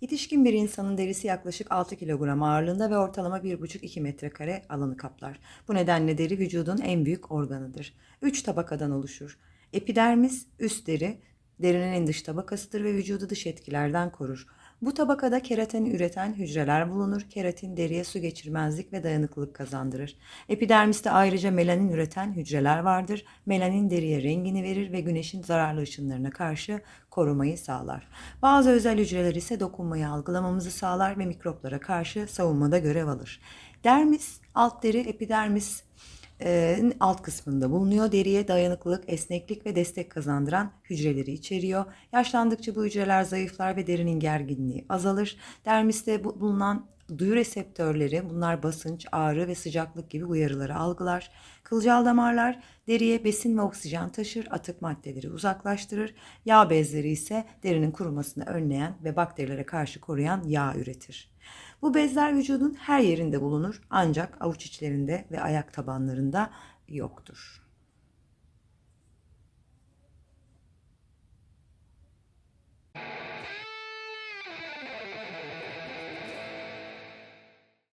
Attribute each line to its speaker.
Speaker 1: Yetişkin bir insanın derisi yaklaşık 6 kilogram ağırlığında ve ortalama 1,5-2 metrekare alanı kaplar. Bu nedenle deri vücudun en büyük organıdır. 3 tabakadan oluşur. Epidermis, üst deri, derinin en dış tabakasıdır ve vücudu dış etkilerden korur. Bu tabakada keratin üreten hücreler bulunur. Keratin deriye su geçirmezlik ve dayanıklılık kazandırır. Epidermiste ayrıca melanin üreten hücreler vardır. Melanin deriye rengini verir ve güneşin zararlı ışınlarına karşı korumayı sağlar. Bazı özel hücreler ise dokunmayı algılamamızı sağlar ve mikroplara karşı savunmada görev alır. Dermis, alt deri, epidermis alt kısmında bulunuyor. Deriye dayanıklılık, esneklik ve destek kazandıran hücreleri içeriyor. Yaşlandıkça bu hücreler zayıflar ve derinin gerginliği azalır. Dermiste bu- bulunan duyu reseptörleri bunlar basınç, ağrı ve sıcaklık gibi uyarıları algılar. Kılcal damarlar deriye besin ve oksijen taşır, atık maddeleri uzaklaştırır. Yağ bezleri ise derinin kurumasını önleyen ve bakterilere karşı koruyan yağ üretir. Bu bezler vücudun her yerinde bulunur ancak avuç içlerinde ve ayak tabanlarında yoktur.